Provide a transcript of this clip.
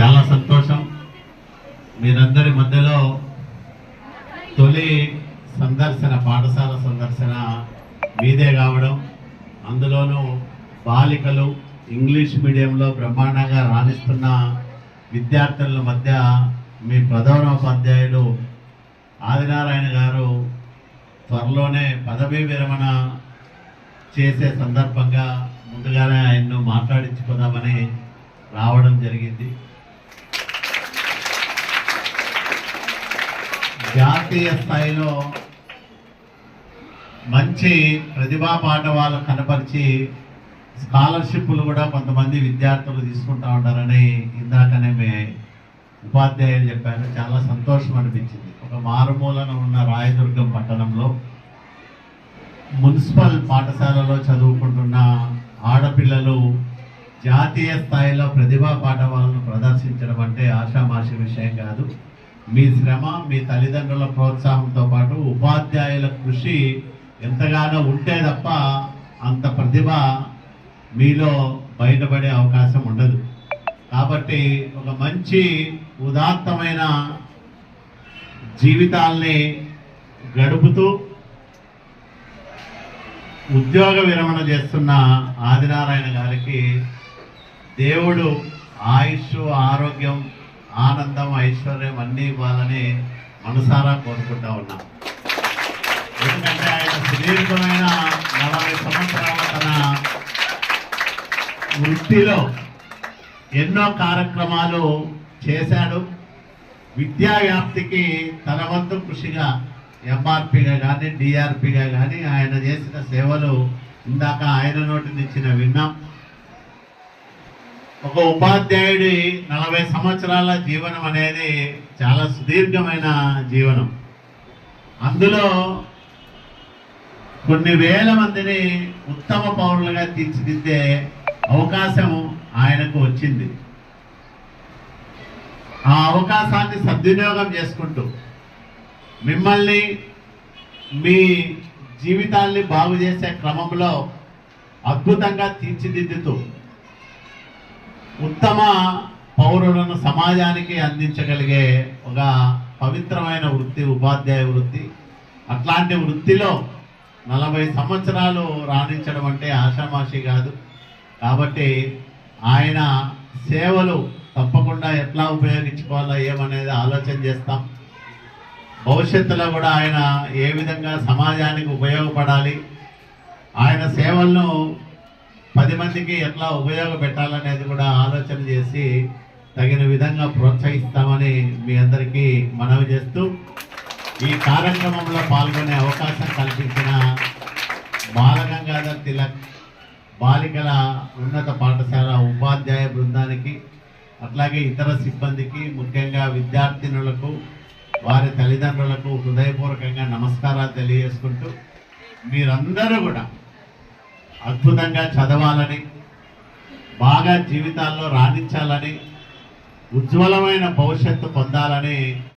చాలా సంతోషం. మీరందరి మధ్యలో తొలి సందర్శన పాఠశాల సందర్శన మీదే కావడం. అందులోనూ బాలికలు ఇంగ్లీష్ మీడియంలో బ్రహ్మాండంగా రాణిస్తున్న విద్యార్థుల మధ్య మీ ప్రధానోపాధ్యాయుడు ఆదినారాయణ గారు త్వరలోనే పదవీ విరమణ చేసే సందర్భంగా ముందుగానే ఆయన్ను మాట్లాడించుకుందామని రావడం జరిగింది. జాతీయ స్థాయిలో మంచి ప్రతిభా పాఠవాలు కనపరిచి స్కాలర్షిప్లు కూడా కొంతమంది విద్యార్థులు తీసుకుంటా ఉంటారని ఇందాకనే మే ఉపాధ్యాయులు చెప్పారు. చాలా సంతోషం అనిపించింది. ఒక మారుమూలన ఉన్న రాయదుర్గం పట్టణంలో మున్సిపల్ పాఠశాలలో చదువుకుంటున్న ఆడపిల్లలు జాతీయ స్థాయిలో ప్రతిభా పాఠవాలను ప్రదర్శించడం అంటే ఆషామాషి విషయం కాదు. మీ శ్రమ మీ తల్లిదండ్రుల ప్రోత్సాహంతో పాటు ఉపాధ్యాయుల కృషి ఎంతగానో ఉంటే తప్ప అంత ప్రతిభ మీలో బయటపడే అవకాశం ఉండదు. కాబట్టి ఒక మంచి ఉదాత్తమైన జీవితాల్ని గడుపుతూ ఉద్యోగ విరమణ చేస్తున్న ఆదినారాయణ గారికి దేవుడు ఆయుష్ ఆరోగ్యం ఆనందం ఐశ్వర్యం అన్నీ ఇవ్వాలని మనసారా కోరుకుంటా ఉన్నాం. ఎందుకంటే ఆయన సుదీర్ఘమైన నలభై సంవత్సరాల తన వృత్తిలో ఎన్నో కార్యక్రమాలు చేశాడు. విద్యా వ్యాప్తికి తన వంతు కృషిగా ఎంఆర్పిగా కానీ డిఆర్పిగా కానీ ఆయన చేసిన సేవలు ఇందాక ఆయన నోటి ఇచ్చిన విన్నాం. ఒక ఉపాధ్యాయుడి నలభై సంవత్సరాల జీవనం అనేది చాలా సుదీర్ఘమైన జీవనం. అందులో కొన్ని వేల మందిని ఉత్తమ పౌరులుగా తీర్చిదిద్దే అవకాశం ఆయనకు వచ్చింది. ఆ అవకాశాన్ని సద్వినియోగం చేసుకుంటూ మిమ్మల్ని మీ జీవితాల్ని బాగు చేసే క్రమంలో అద్భుతంగా తీర్చిదిద్దుతూ ఉత్తమ పౌరులను సమాజానికి అందించగలిగే ఒక పవిత్రమైన వృత్తి ఉపాధ్యాయ వృత్తి. అట్లాంటి వృత్తిలో నలభై సంవత్సరాలు రాణించడం అంటే ఆషామాషి కాదు. కాబట్టి ఆయన సేవలు తప్పకుండా ఎట్లా ఉపయోగించుకోవాలో ఏమనేది ఆలోచన చేస్తాం. భవిష్యత్తులో కూడా ఆయన ఏ విధంగా సమాజానికి ఉపయోగపడాలి ఆయన సేవలను పది మందికి ఎట్లా ఉపయోగపెట్టాలనేది కూడా ఆలోచన చేసి తగిన విధంగా ప్రోత్సహిస్తామని మీ అందరికీ మనవి చేస్తూ ఈ కార్యక్రమంలో పాల్గొనే అవకాశం కల్పించిన బాలగంగాధర్ తిలక్ బాలికల ఉన్నత పాఠశాల ఉపాధ్యాయ బృందానికి అట్లాగే ఇతర సిబ్బందికి ముఖ్యంగా విద్యార్థినులకు వారి తల్లిదండ్రులకు హృదయపూర్వకంగా నమస్కారాలు తెలియజేసుకుంటూ మీరందరూ కూడా అద్భుతంగా చదవాలని బాగా జీవితాల్లో రాణించాలని ఉజ్వలమైన భవిష్యత్తు పొందాలని